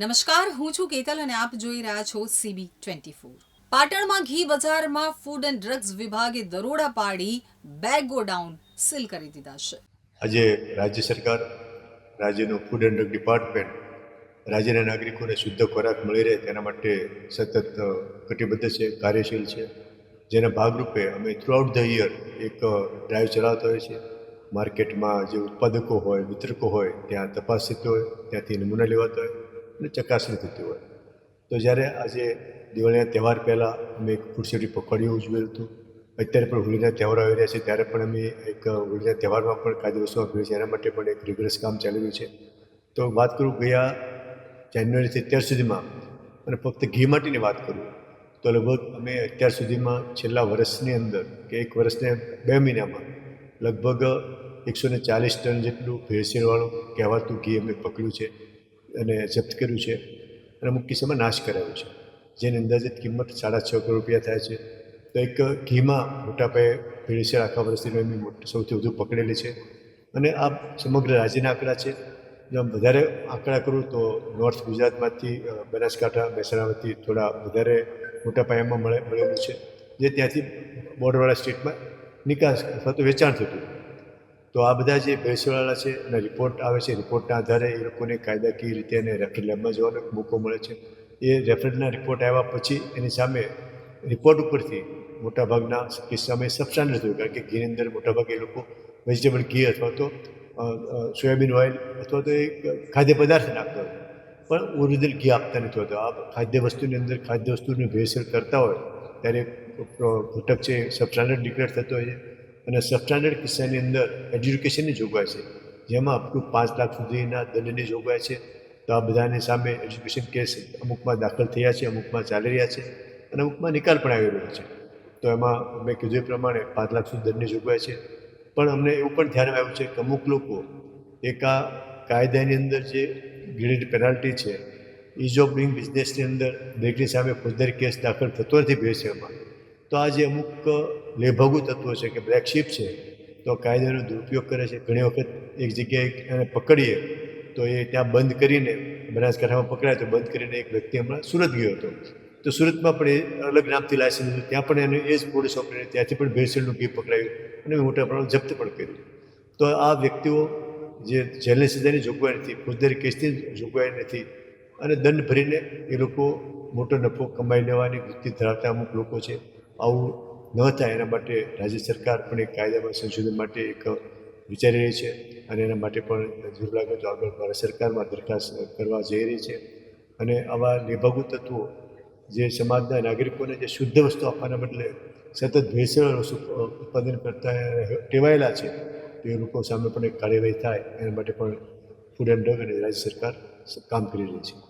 નમસ્કાર, હું છું કેતલ અને આપ જોઈ રહ્યા છો સીબી ટ્વેન્ટી ફોર પાટણમાં ઘી બજારમાં ફૂડ એન્ડ ડ્રગ્સ વિભાગે દરોડા પાડી બે ગોડાઉન સીલ કરી દીધા છે. આજે રાજ્ય સરકાર, રાજ્યનું ફૂડ એન્ડ ડ્રગ ડિપાર્ટમેન્ટ રાજ્યના નાગરિકોને શુદ્ધ ખોરાક મળી રહે તેના માટે સતત કટિબદ્ધ છે, કાર્યશીલ છે. જેના ભાગરૂપે અમે થ્રુઆઉટ ધ યર એક ડ્રાઈવ ચલાવતા હોઈએ છીએ. માર્કેટમાં જે ઉત્પાદકો હોય, વિતરકો હોય, ત્યાં તપાસ થતી હોય, ત્યાંથી નમૂના લેવાતા હોય. અને ચકાસણી થતી હોય. તો જ્યારે આજે દિવાળીના તહેવાર પહેલાં અમે એક ફૂડ સેફ્ટી પકડ્યું ઉજવેલું હતું. અત્યારે પણ હોળીના તહેવાર આવી રહ્યા છે. ત્યારે પણ અમે એક હોળીના તહેવારમાં પણ કાયદો વસ્તુઓ આપ્યો છે. એના માટે પણ એક રિગ્રેસ કામ ચાલી રહ્યું છે. તો વાત કરું ગયા જાન્યુઆરીથી અત્યાર સુધીમાં અને ફક્ત ઘી માટેની વાત કરું, તો લગભગ અમે અત્યાર સુધીમાં છેલ્લા વર્ષની અંદર કે એક વર્ષને બે મહિનામાં લગભગ એકસો ને ચાલીસ ટન જેટલું ભેળસેળવાળું કહેવાતું ઘી અમે પકડ્યું છે. અને જપ્ત કર્યું છે અને અમુક કિસ્સામાં નાશ કરાવ્યો છે. જેની અંદાજિત કિંમત સાડા છ કરોડ રૂપિયા થાય છે. તો એક ઘીમાં મોટા પાયે ભેળસેળ આખા વર્ષની એમની સૌથી વધુ પકડેલી છે. અને આ સમગ્ર રાજ્યના આંકડા છે. જો વધારે આંકડા કરું તો નોર્થ ગુજરાતમાંથી બનાસકાંઠા, મહેસાણામાંથી થોડા વધારે મોટા પાયામાં મળે, મળેલું છે. જે ત્યાંથી બોર્ડરવાળા સ્ટેટમાં નિકાસ અથવા તો વેચાણ થતું. તો આ બધા જે ભેળસેળવાળા છે, એના રિપોર્ટ આવે છે રિપોર્ટના આધારે એ લોકોને કાયદાકીય રીતે એને રેફરલ લેબમાં જવાનો મોકો મળે છે. એ રેફરલના રિપોર્ટ આવ્યા પછી એની સામે રિપોર્ટ ઉપરથી મોટાભાગના કિસ્સામાં સબસ્ટાન્ડર્ડ થયું કારણ કે ઘીની અંદર મોટાભાગે એ લોકો વેજીટેબલ ઘી અથવા તો સોયાબીન ઓઇલ અથવા તો એ ખાદ્ય પદાર્થ નાખતા હોય. પણ ઓરિજિનલ ઘી આપતા નથી હોતા. આ ખાદ્ય વસ્તુની અંદર ખાદ્ય વસ્તુની ભેળસેળ કરતા હોય, ત્યારે ઘટક છે સબસ્ટાન્ડર્ડ ડિક્લેર થતો હોય છે. અને સબસ્ટાન્ડર્ડ કિસ્સાની અંદર એજ્યુકેશનની જોગવાઈ છે. જેમાં અપ ટુ પાંચ લાખ સુધીના દંડની જોગવાઈ છે. તો આ બધાની સામે એજ્યુકેશન કેસ અમુકમાં દાખલ થયા છે, અમુકમાં ચાલી રહ્યા છે અને અમુકમાં નિકાલ પણ આવી રહ્યો છે. તો એમાં મેં કીધું એ પ્રમાણે પાંચ લાખ સુધી દંડની જોગવાઈ છે. પણ અમને એવું પણ ધ્યાનમાં આવ્યું છે કે અમુક લોકો એક આ કાયદાની અંદર જે ગ્રેડ પેનાલ્ટી છે ઇઝ ઓફ ડુઈંગ બિઝનેસની અંદર દરેકની સામે ફોજદારી કેસ દાખલ થતો નથી એમાં તો આ જે અમુક લેભાગુ તત્વો છે કે બ્લેક શીપ છે, તો કાયદાનો દુરુપયોગ કરે છે. ઘણી વખત એક જગ્યાએ એને પકડીએ, તો એ ત્યાં બંધ કરીને, બનાસકાંઠામાં પકડાય તો બંધ કરીને એક વ્યક્તિ હમણાં સુરત ગયો હતો. તો સુરતમાં પણ એ અલગ નામથી લાયસન્સ હતું ત્યાં પણ એને એ જ પોલીસ ઓપરેટર ત્યાંથી પણ ભેળસેળનું ઘી પકડાયું અને મોટા પ્રમાણમાં જપ્ત પણ કર્યું. તો આ વ્યક્તિઓ જે જેલની સજાની જોગવાઈ નથી ફોજદારી કેસની જોગવાઈ નથી અને દંડ ભરીને એ લોકો મોટો નફો કમાઈ લેવાની વૃત્તિ ધરાવતા અમુક લોકો છે. આવું ન થાય એના માટે રાજ્ય સરકાર પણ એક કાયદામાં સંશોધન માટે એક વિચારી રહી છે અને એના માટે પણ જરૂર લાગે તો આગળ ભારત સરકારમાં દરખાસ્ત કરવા જઈ રહી છે. અને આવા નિભાગુ તત્વો જે સમાજના નાગરિકોને જે શુદ્ધ વસ્તુ આપવાના બદલે સતત ભેળસેળ ઉત્પાદન કરતા ટેવાયેલા છે, તે લોકો સામે પણ એક કાર્યવાહી થાય. એના માટે પણ ફૂડ એન્ડ ડ્રગ અને રાજ્ય સરકાર કામ કરી રહી છે.